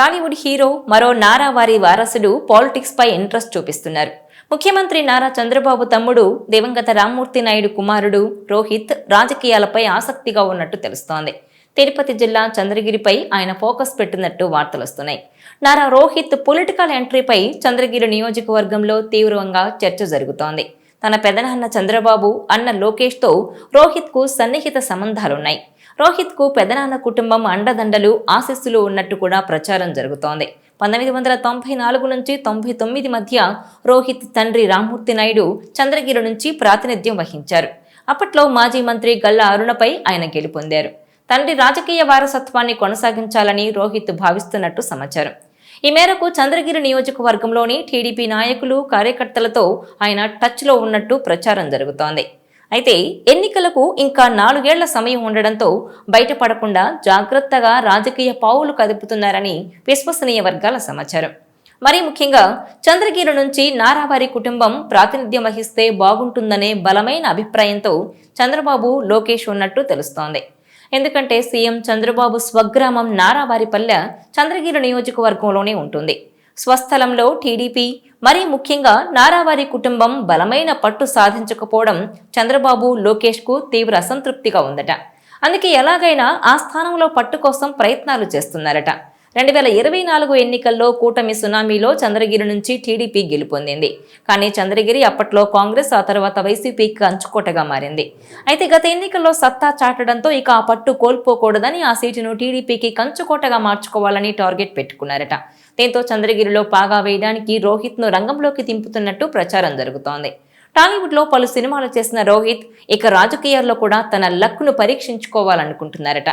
Tollywood hero మరో నారా వారి వారసుడు పాలిటిక్స్ పై ఇంట్రెస్ట్ చూపిస్తున్నారు. ముఖ్యమంత్రి నారా చంద్రబాబు తమ్ముడు దివంగత రామ్మూర్తి నాయుడు కుమారుడు రోహిత్ రాజకీయాలపై ఆసక్తిగా ఉన్నట్టు తెలుస్తోంది. తిరుపతి జిల్లా చంద్రగిరిపై ఆయన ఫోకస్ పెట్టినట్టు వార్తలొస్తున్నాయి నారా రోహిత్ పొలిటికల్ ఎంట్రీపై చంద్రగిరి నియోజకవర్గంలో తీవ్రంగా చర్చ జరుగుతోంది. తన పెదనాన్న చంద్రబాబు అన్న లోకేష్తో రోహిత్కు సన్నిహిత సంబంధాలున్నాయి. రోహిత్కు పెదనాన్న కుటుంబం అండదండలు ఆశస్సులు ఉన్నట్టు కూడా ప్రచారం జరుగుతోంది. పంతొమ్మిది వందల తొంభై నాలుగు నుంచి తొంభై తొమ్మిది మధ్య రోహిత్ తండ్రి రామ్మూర్తి నాయుడు చంద్రగిరి నుంచి ప్రాతినిధ్యం వహించారు. అప్పట్లో మాజీ మంత్రి గల్లా అరుణపై ఆయన గెలుపొందారు. తండ్రి రాజకీయ వారసత్వాన్ని కొనసాగించాలని రోహిత్ భావిస్తున్నట్టు సమాచారం. ఈ మేరకు చంద్రగిరి నియోజకవర్గంలోని టీడీపీ నాయకులు కార్యకర్తలతో ఆయన టచ్లో ఉన్నట్టు ప్రచారం జరుగుతోంది. అయితే ఎన్నికలకు ఇంకా నాలుగేళ్ళ సమయం ఉండడంతో బయటపడకుండా జాగ్రత్తగా రాజకీయ పావులు కదుపుతున్నారని విశ్వసనీయ వర్గాల సమాచారం. మరీ ముఖ్యంగా చంద్రగిరి నుంచి నారావారి కుటుంబం ప్రాతినిధ్యం వహిస్తే బాగుంటుందనే బలమైన అభిప్రాయంతో చంద్రబాబు లోకేష్ ఉన్నట్టు తెలుస్తోంది. ఎందుకంటే సీఎం చంద్రబాబు స్వగ్రామం నారావారిపల్లె చంద్రగిరి నియోజకవర్గంలోనే ఉంటుంది. స్వస్థలంలో టీడీపీ మరీ ముఖ్యంగా నారావారి కుటుంబం బలమైన పట్టు సాధించకపోవడం చంద్రబాబు లోకేష్కు తీవ్ర అసంతృప్తిగా ఉందట. అందుకే ఎలాగైనా ఆ స్థానంలో పట్టు కోసం ప్రయత్నాలు చేస్తున్నారట. రెండు వేల ఇరవై నాలుగు ఎన్నికల్లో కూటమి సునామీలో చంద్రగిరి నుంచి టీడీపీ గెలుపొందింది. కానీ చంద్రగిరి అప్పట్లో కాంగ్రెస్ ఆ తర్వాత వైసీపీకి అంచుకోటగా మారింది. అయితే గత ఎన్నికల్లో సత్తా చాటడంతో ఇక ఆ పట్టు కోల్పోకూడదని ఆ సీటును టీడీపీకి కంచుకోటగా మార్చుకోవాలని టార్గెట్ పెట్టుకున్నారట. దీంతో చంద్రగిరిలో పాగా వేయడానికి రోహిత్ను రంగంలోకి దింపుతున్నట్టు ప్రచారం జరుగుతోంది. టాలీవుడ్లో పలు సినిమాలు చేసిన రోహిత్ ఇక రాజకీయాల్లో కూడా తన లక్ను పరీక్షించుకోవాలనుకుంటున్నారట.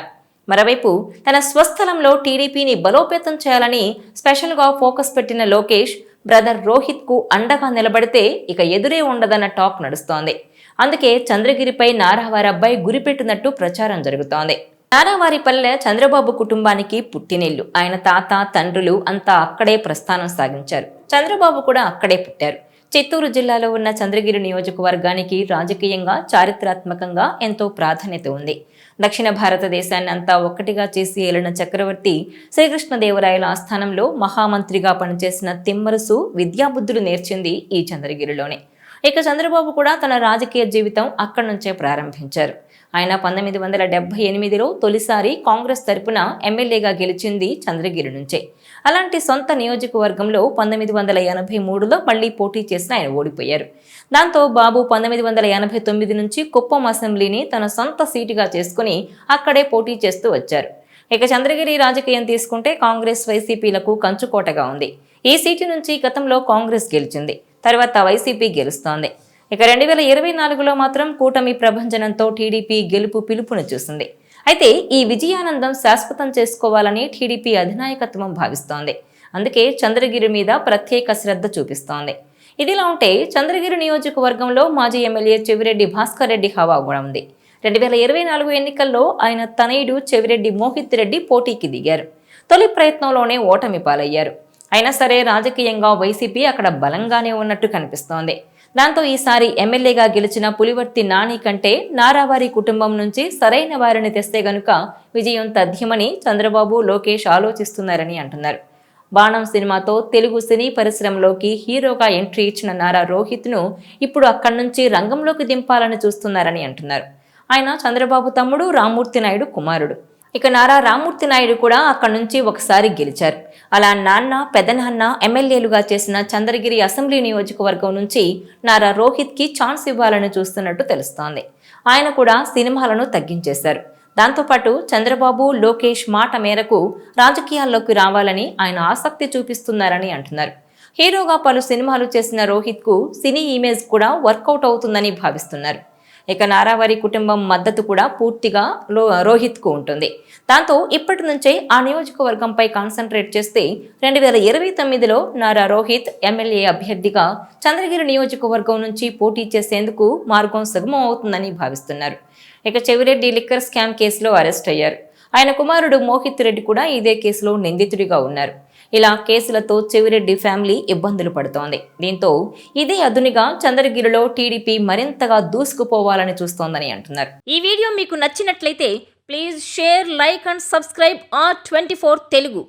మరోవైపు తన స్వస్థలంలో టీడీపీని బలోపేతం చేయాలని స్పెషల్గా ఫోకస్ పెట్టిన లోకేష్ బ్రదర్ రోహిత్కు అండగా నిలబడితే ఇక ఎదురే ఉండదన్న టాక్ నడుస్తోంది. అందుకే చంద్రగిరిపై నారావారి అబ్బాయి గురిపెట్టినట్టు ప్రచారం జరుగుతోంది. నారావారిపల్లె చంద్రబాబు కుటుంబానికి పుట్టినిల్లు. ఆయన తాత తండ్రులు అంతా అక్కడే ప్రస్థానం సాగించారు. చంద్రబాబు కూడా అక్కడే పుట్టారు. చిత్తూరు జిల్లాలో ఉన్న చంద్రగిరి నియోజకవర్గానికి రాజకీయంగా చారిత్రాత్మకంగా ఎంతో ప్రాధాన్యత ఉంది. దక్షిణ భారతదేశాన్ని అంతా ఒక్కటిగా చేసి ఏలిన చక్రవర్తి శ్రీకృష్ణదేవరాయల ఆస్థానంలో మహామంత్రిగా పనిచేసిన తిమ్మరసు విద్యాబుద్ధులు నేర్చింది ఈ చంద్రగిరిలోనే. ఇక చంద్రబాబు కూడా తన రాజకీయ జీవితం అక్కడి నుంచే ప్రారంభించారు. ఆయన పంతొమ్మిది వందల డెబ్బై ఎనిమిదిలో తొలిసారి కాంగ్రెస్ తరపున ఎమ్మెల్యేగా గెలిచింది చంద్రగిరి నుంచే. అలాంటి సొంత నియోజకవర్గంలో పంతొమ్మిది వందల ఎనభై మూడులో మళ్ళీ పోటీ చేసిన ఆయన ఓడిపోయారు. దాంతో బాబు పంతొమ్మిది వందల ఎనభై తొమ్మిది నుంచి కుప్పం అసెంబ్లీని తన సొంత సీటుగా చేసుకుని అక్కడే పోటీ చేస్తూ వచ్చారు. ఇక చంద్రగిరి రాజకీయం తీసుకుంటే కాంగ్రెస్ వైసీపీలకు కంచుకోటగా ఉంది. ఈ సీటు నుంచి గతంలో కాంగ్రెస్ గెలిచింది. తర్వాత వైసీపీ గెలుస్తోంది. ఇక రెండు వేల ఇరవై నాలుగులో మాత్రం కూటమి ప్రభంజనంతో టీడీపీ గెలుపు పిలుపును చూసింది. అయితే ఈ విజయానందం శాశ్వతం చేసుకోవాలని టీడీపీ అధినాయకత్వం భావిస్తోంది. అందుకే చంద్రగిరి మీద ప్రత్యేక శ్రద్ధ చూపిస్తోంది. ఇదిలా ఉంటే చంద్రగిరి నియోజకవర్గంలో మాజీ ఎమ్మెల్యే చెవిరెడ్డి భాస్కర్ రెడ్డి హవా కూడా ఉంది. రెండు వేల ఇరవై నాలుగు ఎన్నికల్లో ఆయన తనయుడు చెవిరెడ్డి మోహిత్ రెడ్డి పోటీకి దిగారు. తొలి ప్రయత్నంలోనే ఓటమి పాలయ్యారు. అయినా సరే రాజకీయంగా వైసీపీ అక్కడ బలంగానే ఉన్నట్టు కనిపిస్తోంది. దాంతో ఈసారి ఎమ్మెల్యేగా గెలిచిన పులివర్తి నాని కంటే నారావారి కుటుంబం నుంచి సరైన వారిని తెస్తే గనుక విజయం తథ్యమని చంద్రబాబు లోకేష్ ఆలోచిస్తున్నారని అంటున్నారు. బాణం సినిమాతో తెలుగు సినీ పరిశ్రమలోకి హీరోగా ఎంట్రీ ఇచ్చిన నారా రోహిత్ను ఇప్పుడు అక్కడి నుంచి రంగంలోకి దింపాలని చూస్తున్నారని అంటున్నారు. ఆయన చంద్రబాబు తమ్ముడు రామ్మూర్తి నాయుడు కుమారుడు. ఇక నారా రామ్మూర్తి నాయుడు కూడా అక్కడి నుంచి ఒకసారి గెలిచారు. అలా నాన్న పెదనాన్న ఎమ్మెల్యేలుగా చేసిన చంద్రగిరి అసెంబ్లీ నియోజకవర్గం నుంచి నారా రోహిత్కి ఛాన్స్ ఇవ్వాలని చూస్తున్నట్టు తెలుస్తోంది. ఆయన కూడా సినిమాలను తగ్గించేశారు. దాంతోపాటు చంద్రబాబు లోకేష్ మాట మేరకు రాజకీయాల్లోకి రావాలని ఆయన ఆసక్తి చూపిస్తున్నారని అంటున్నారు. హీరోగా పలు సినిమాలు చేసిన రోహిత్కు సినీ ఇమేజ్ కూడా వర్కౌట్ అవుతుందని భావిస్తున్నారు. ఇక నారావారి కుటుంబం మద్దతు కూడా పూర్తిగా రో రోహిత్కు ఉంటుంది. దాంతో ఇప్పటి నుంచే ఆ నియోజకవర్గంపై కాన్సన్ట్రేట్ చేస్తే రెండు వేల ఇరవై తొమ్మిదిలో నారా రోహిత్ ఎమ్మెల్యే అభ్యర్థిగా చంద్రగిరి నియోజకవర్గం నుంచి పోటీ చేసేందుకు మార్గం సుగమం అవుతుందని భావిస్తున్నారు. ఇక చెవిరెడ్డి లిక్కర్ స్కామ్ కేసులో అరెస్ట్ అయ్యారు. ఆయన కుమారుడు మోహిత్ రెడ్డి కూడా ఇదే కేసులో నిందితుడిగా ఉన్నారు. ఇలా కేసులతో చెవిరెడ్డి ఫ్యామిలీ ఇబ్బందులు పడుతోంది. దీంతో ఇదే అదునిగా చంద్రగిరిలో టీడీపీ మరింతగా దూసుకుపోవాలని చూస్తోందని అంటున్నారు. ఈ వీడియో మీకు నచ్చినట్లయితే please share like and subscribe R twenty Telugu.